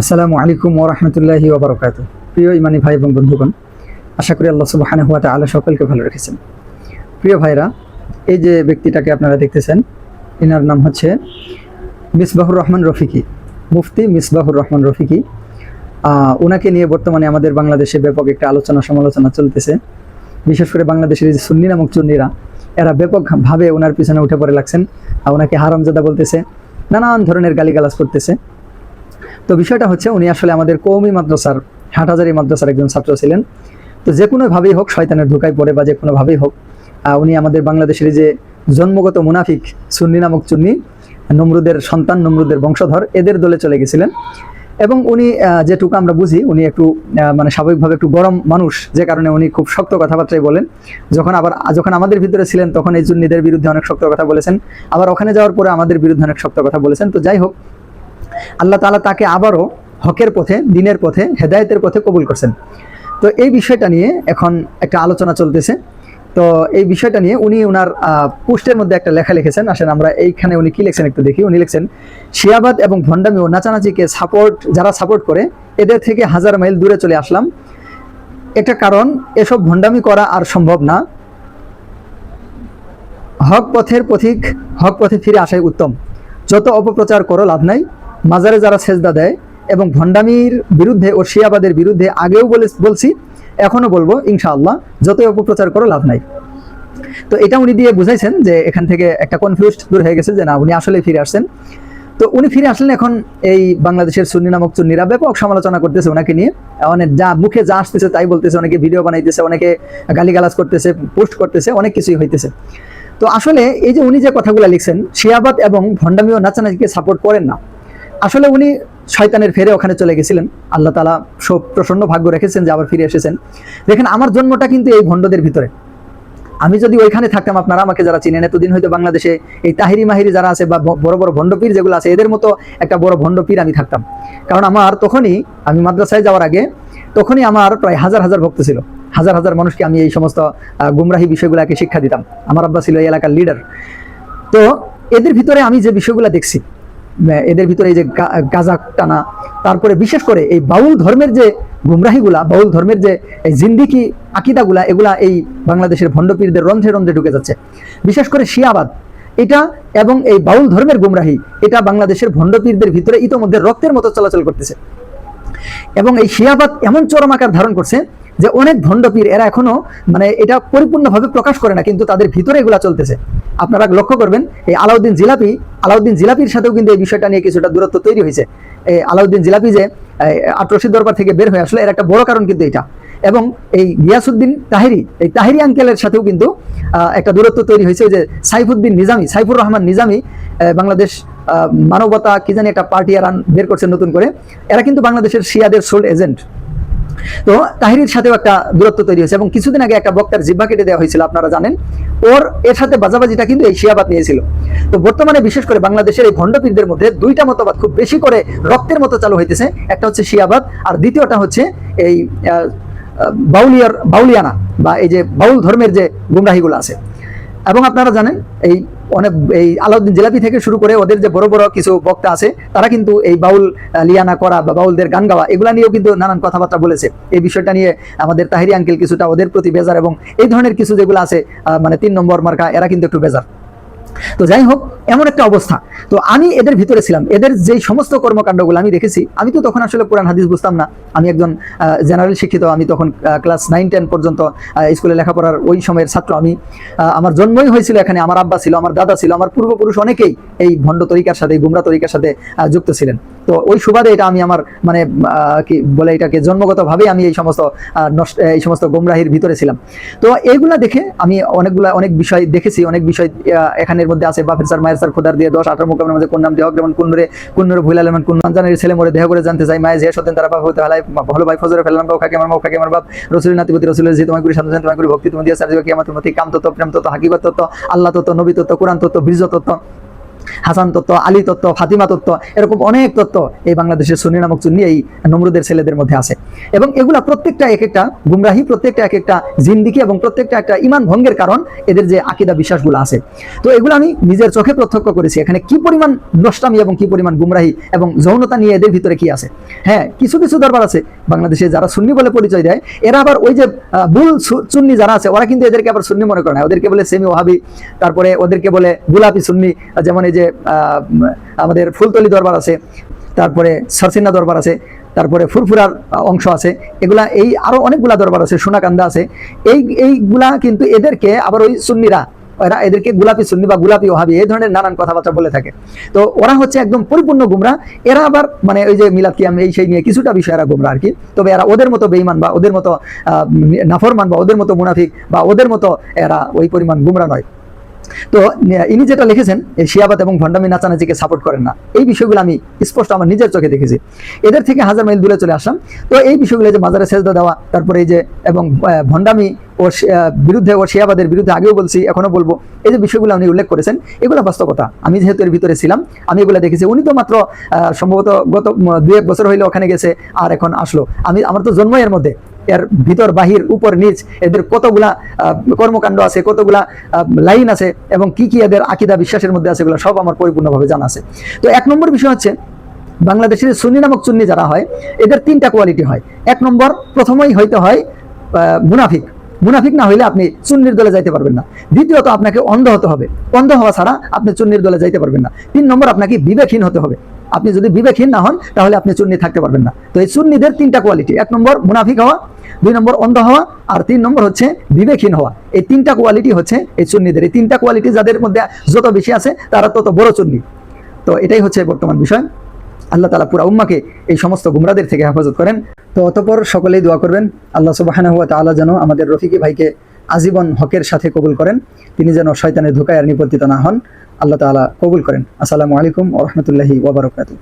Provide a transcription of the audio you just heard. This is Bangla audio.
আসসালামু আলাইকুম ওরহমতুল্লাহি ওবরকাত প্রিয় ইমানি ভাই এবং বন্ধুগণ, আশা করি আল্লাহ সুবাহানে হুয়া আল্লাহ সকলকে ভালো রেখেছেন। প্রিয় ভাইরা, এই যে ব্যক্তিটাকে আপনারা দেখতেছেন এনার নাম হচ্ছে মিসবাহুর রহমান রফিকি, মুফতি মিসবাহুর রহমান রফিকি। ওনাকে নিয়ে বর্তমানে আমাদের বাংলাদেশে ব্যাপক একটা আলোচনা সমালোচনা চলতেছে। বিশেষ করে বাংলাদেশের যে সুন্নি নামক চুন্নিরা, এরা ব্যাপকভাবে ওনার পিছনে উঠে পড়ে লাগছেন। ওনাকে হারামজাদা বলতেছে, নানান ধরনের গালিগালাজ করতেছে। তো বিষয়টা হচ্ছে উনি আসলে আমাদের কৌমি মাদ্রাসার, হাটহাজারি মাদ্রাসার একজন ছাত্র ছিলেন। তো যে কোনোভাবেই হোক শয়তানের ধোকায় পড়ে বা যে কোনোভাবেই হোক উনি আমাদের বাংলাদেশের যে জন্মগত মুনাফিক সুন্নি নামক চুন্নি, নমরুদের সন্তান, নমরুদের বংশধর, এদের দলে চলে গেছিলেন। এবং উনি যেটুকু আমরা বুঝি, উনি একটু মানে স্বাভাবিকভাবে একটু গরম মানুষ, যে কারণে উনি খুব শক্ত কথাবার্তাই বলেন। যখন আবার, যখন আমাদের ভিতরে ছিলেন, তখন এই চুন্নিদের বিরুদ্ধে অনেক শক্ত কথা বলেছেন। আবার ওখানে যাওয়ার পরে আমাদের বিরুদ্ধে অনেক শক্ত কথা বলেছেন। তো যাই হোক আল্লাহ তাআলা তাকে আবারও হকের পথে, দিনের পথে, হেদায়েতের পথে কবুল করছেন। তো এই বিষয়টা নিয়ে এখন একটা আলোচনা চলতেছে। তো এই বিষয়টা নিয়ে উনি ওনার পোস্টের মধ্যে একটা লেখা লিখেছেন। আসেন আমরা এইখানে উনি কি লিখছেন একটু দেখি। উনি লিখছেন, শিয়াবাদ এবং ভণ্ডামি ও নাচানাচিকে সাপোর্ট, যারা সাপোর্ট করে, এদের থেকে হাজার মাইল দূরে চলে আসলাম। একটা কারণ, এসব ভণ্ডামি করা আর সম্ভব না। হক পথের পথিক, হক পথে ফিরে আসাই উত্তম। যত অপপ্রচার করো, লাভ নাই। মাজারে যারা সেজদা দেয় এবং ভণ্ডামির বিরুদ্ধে ও শিয়াবাদের বিরুদ্ধে আগেও বলে বলছি, এখনও বলব, ইনশাআল্লাহ, যতই অপপ্রচার করো, লাভ নাই। তো এটা উনি দিয়ে বুঝাইছেন যে এখান থেকে একটা কনফিউজড দূর হয়ে গেছে যে না, উনি আসলে ফিরে আসছেন। তো উনি ফিরে আসলেন এখন এই বাংলাদেশের সুন্নি নামক চুন্নিরা ব্যাপক সমালোচনা করতেছে ওনাকে নিয়ে। অনেক যা মুখে যা আসতেছে তাই বলতেছে, অনেকে ভিডিও বানাইতেছে, অনেকে গালিগালাজ করতেছে পোস্ট করতেছে, অনেক কিছুই হইতেছে। তো আসলে এই যে উনি যে কথাগুলো লিখছেন, শিয়াবাদ এবং ভণ্ডামি ও নাচানাচিকে সাপোর্ট করেন না। আসলে উনি শয়তানের ফেরে ওখানে চলে গেছিলেন। আল্লাহ তালা সব প্রসন্ন ভাগ্য রেখেছেন যে আবার ফিরে এসেছেন। দেখেন, আমার জন্মটা কিন্তু এই ভণ্ডদের ভিতরে। আমি যদি ওইখানে থাকতাম, আপনারা আমাকে যারা চিনেন, এতদিন হয়তো বাংলাদেশে এই তাহিরি মাহিরি যারা আছে বা বড় বড় ভণ্ডপীর যেগুলো আছে, এদের মতো একটা বড় ভণ্ডপীর আমি থাকতাম। কারণ আমার তখনই, আমি মাদ্রাসায় যাওয়ার আগে, তখনই আমার প্রায় হাজার হাজার ভক্ত ছিল। হাজার হাজার মানুষকে আমি এই সমস্ত গুমরাহি বিষয়গুলোকে শিক্ষা দিতাম। আমার আব্বা ছিল এই এলাকার লিডার তো এদের ভিতরে আমি যে বিষয়গুলো দেখছি এদের ভিতরে এই যে গাজা টানা, তারপরে বিশেষ করে এই বাউল ধর্মের যে গুমরাহিগুলা, বাউল ধর্মের যে এই জিন্দিকি আকিদাগুলা, এগুলা এই বাংলাদেশের ভণ্ডপীরদের রন্ধ্রে রন্ধ্রে ঢুকে যাচ্ছে। বিশেষ করে শিয়াবাদ, এটা এবং এই বাউল ধর্মের গুমরাহি, এটা বাংলাদেশের ভণ্ডপীরদের ভিতরে ইতোমধ্যে রক্তের মতো চলাচল করতেছে। এবং এই শিয়াবাদ এমন চরম আকার ধারণ করছে যে অনেক ভণ্ডপীর এরা এখনও মানে এটা পরিপূর্ণভাবে প্রকাশ করে না, কিন্তু তাদের ভিতরে এগুলা চলতেছে। আপনারা লক্ষ্য করবেন, এই আলাউদ্দিন জিলাপি, আলাউদ্দিন জিলাপির সাথেও কিন্তু এই বিষয়টা নিয়ে কিছুটা দূরত্ব তৈরি হয়েছে। এই আলাউদ্দিন জিলাপি যে আটরশি দরবার থেকে বের হয়ে আসলো, এর একটা বড় কারণ কিন্তু এটা। এবং এই গিয়াসুদ্দিন তাহিরি, এই তাহিরি আঙ্কেলের সাথেও কিন্তু একটা দূরত্ব তৈরি হয়েছে যে সাইফুদ্দিন নিজামি, সাইফুর রহমান নিজামি বাংলাদেশ মানবতা, কি জানি একটা পার্টি আর বের করছে নতুন করে। এরা কিন্তু বাংলাদেশের শিয়াদের সোল এজেন্ট তো তাহিরির সাথেও একটা দূরত্ব তৈরি হয়েছে এবং কিছুদিন আগে একটা বক্তার জিব্বা কেটে দেওয়া হয়েছিল, আপনারা জানেন। ওর এর সাথে বাজাবাজিটা কিন্তু এই শিয়াবাদ নিয়েছিল। তো বর্তমানে বিশেষ করে বাংলাদেশের এই ভণ্ডপীরদের মধ্যে দুইটা মতবাদ খুব বেশি করে রক্তের মতো চালু হইতেছে। একটা হচ্ছে শিয়াবাদ আর দ্বিতীয়টা হচ্ছে এই বাউলিয়ার, বাউলিয়ানা বা এই যে বাউল ধর্মের যে গুমরাহিগুলো আছে। এবং আপনারা জানেন এই অনেক এই আলাউদ্দিন জেলাপি থেকে শুরু করে ওদের যে বড় বড় কিছু বক্তা আছে, তারা কিন্তু এই বাউল লিয়ানা করা বা বাউলদের গান গাওয়া, এগুলা নিয়েও কিন্তু নানান কথাবার্তা বলেছে। এই বিষয়টা নিয়ে আমাদের তাহিরি আঙ্কেল কিছুটা ওদের প্রতি বেজার এবং এই ধরনের কিছু যেগুলো আছে মানে তিন নম্বর মার্কা, এরা কিন্তু একটু বেজার। তো যাই হোক এমন একটা অবস্থা। তো আমি এদের ভিতরে ছিলাম। এদের যেই সমস্ত কর্মকাণ্ডগুলো আমি দেখেছি, আমি তো তখন আসলে কোরআন, হাদিস বুঝতাম না। আমি একজন জেনারেল শিক্ষিত, আমি তখন ক্লাস নাইন টেন পর্যন্ত স্কুলে লেখাপড়ার ওই সময়ের ছাত্র আমি। আমার জন্মই হয়েছিল এখানে, আমার আব্বা ছিল, আমার দাদা ছিল, আমার পূর্বপুরুষ অনেকেই এই ভণ্ড তরিকার সাথে গুমরা তরিকার সাথে যুক্ত ছিলেন। তো ওই সুবাদে এটা আমি আমার মানে কি বলে এটাকে জন্মগতভাবে আমি এই সমস্ত এই সমস্ত গোমরাহির ভিতরে ছিলাম। তো এইগুলা দেখে আমি অনেকগুলা, অনেক বিষয় দেখেছি, অনেক বিষয় এখানের মধ্যে আছে, বাপের স্যার মায়ের খোদার দিয়ে দশ, আঠারো মুখের মধ্যে কোন নাম দেহ যেমন কুন্নরে কুন্নরে ভুল এমন কোন জানের ছেলে মরে দেহ করে জানতে চাই মায়ের যে সত্যেন তারা বাপ হতে হালাই ভালো ভাই ফজরে ফেললাম বাবু খাকে আমার খাকে আমার বাপ। রসুলের নাতিপতি, রসুলের যে তোমার সাধু তোমার ভক্তি তুমি দিয়ে সার্জিবা কি আমার তোমার কাম তত্ত্ব, প্রেম তত্ত্ব হাকিগত তত্ত্ব, আল্লাহ তত্ত্ব, নবী তত্ত্ব, কোরআন তত্ত্ব, বীর্য তত্ত্ব। হাসান তত্ত্ব, আলী তত্ত্ব, ফাতিমা তত্ত্ব, এরকম অনেক তত্ত্ব এই বাংলাদেশের সুন্নি নামক চুন্নি এই নমরুদের ছেলেদের মধ্যে আছে। এবং এগুলা প্রত্যেকটা এক একটা গুমরাহি, প্রত্যেকটা এক একটা জিন্দিগি এবং প্রত্যেকটা একটা ইমান ভঙ্গের কারণ এদের যে আকিদা বিশ্বাসগুলো আছে। তো এগুলো আমি নিজের চোখে প্রত্যক্ষ করেছি, এখানে কি পরিমাণ নষ্টামি এবং কি পরিমাণ গুমরাহি এবং যৌনতা নিয়ে এদের ভিতরে কি আছে? হ্যাঁ কিছু কিছু দরবার আছে বাংলাদেশে যারা সুন্নি বলে পরিচয় দেয়, এরা আবার ওই যে ভুল সুন্নি যারা আছে, ওরা কিন্তু এদেরকে আবার সুন্নি মনে করে না। ওদেরকে বলে সেমি ওহাবি তারপরে ওদেরকে বলে গুলাপি সুন্নি, যেমন এই যে আমাদের ফুলতলি দরবার আছে, তারপরে সরসিনা দরবার আছে, তারপরে ফুরফুরার অংশ আছে, এগুলা এই আরও অনেকগুলা দরবার আছে, সোনাকান্দা আছে। এই, এইগুলা কিন্তু এদেরকে আবার ওই সুন্নিরা এরা এদেরকে গোলাপি সুন্নি বা গোলাপি ওহাবি, এই ধরনের নানান কথাবার্তা বলে থাকে। তো ওরা হচ্ছে একদম পরিপূর্ণ গুমরা, এরা আবার মানে ওই যে মিলাদ কিয়াম, এই সেই নিয়ে কিছুটা বিষয় এরা গুমরা আর কি তবে এরা ওদের মতো বেইমান বা ওদের মতো নাফরমান বা ওদের মতো মুনাফিক বা ওদের মতো এরা ওই পরিমাণ গুমরা নয়। তো ইনি যেটা লিখেছেন এই শিয়াবাত এবং ভণ্ডামি নাচানাচিকে সাপোর্ট করেন না। এই বিষয়গুলো আমি স্পষ্ট আমার নিজের চোখে দেখেছি। এদের থেকে হাজার মাইল দূরে চলে আসলাম। তো এই বিষয়গুলো যে মাজারে সেজদা দেওয়া, তারপরে এই যে, এবং ভণ্ডামি ও বিরুদ্ধে, ও শিয়াবাদের বিরুদ্ধে আগেও বলছি, এখনও বলব, এই যে বিষয়গুলো উনি উল্লেখ করেছেন, এগুলো বাস্তবতা। আমি যেহেতু এর ভিতরে ছিলাম, আমি এগুলো দেখেছি। উনি তো মাত্র সম্ভবত গত দু এক বছর হইলে ওখানে গেছে, আর এখন আসলো। আমি, আমার তো জন্ম এর মধ্যে। এর ভিতর, বাহির, উপর, নিচ, এদের কতগুলা কর্মকাণ্ড আছে, কতগুলা লাইন আছে এবং কি কি এদের আকিদা বিশ্বাসের মধ্যে আছে এগুলো সব আমার পরিপূর্ণভাবে জানা আছে। তো এক নম্বর বিষয় হচ্ছে, বাংলাদেশের সুন্নি নামক চুন্নি যারা হয়, এদের তিনটা কোয়ালিটি হয়। এক নম্বর, প্রথমেই হইতে হয় মুনাফিক। মুনাফিক না হইলে আপনি চুন্নির দলে যাইতে পারবেন না। দ্বিতীয়ত, আপনাকে অন্ধ হতে হবে। অন্ধ হওয়া ছাড়া আপনি চুন্নির দলে যাইতে পারবেন না। তিন নম্বর, আপনাকে বিবেকহীন হতে হবে। আপনি যদি বিবেকহীন না হন, তাহলে আপনি চুন্নি থাকতে পারবেন না। তো এই চুন্নিদের তিনটা কোয়ালিটি এক নম্বর মুনাফিক হওয়া, দুই নম্বর অন্ধ হওয়া, আর তিন নম্বর হচ্ছে বিবেকহীন হওয়া। এই তিনটা কোয়ালিটি হচ্ছে এই চুন্নিদের এই তিনটা কোয়ালিটি যাদের মধ্যে যত বেশি আছে, তারা তত বড় চুন্নি তো এটাই হচ্ছে বর্তমান বিষয়। আল্লাহ তালা পুরা উম্মাকে এই সমস্ত গুমরাদের থেকে হেফাজত করেন। তো অতপর সকলেই দোয়া করবেন। আল্লাহ সুবাহানা হুয়া তাআলা যেন আমাদের রফিকি ভাইকে আজীবন হকের সাথে কবুল করেন। তিনি যেন শয়তানের ধোকায় আর নিপতিত না হন। আল্লাহ তালা কবুল করেন। আসসালামু আলাইকুম ওরহমতুল্লাহি ওবরাকাতু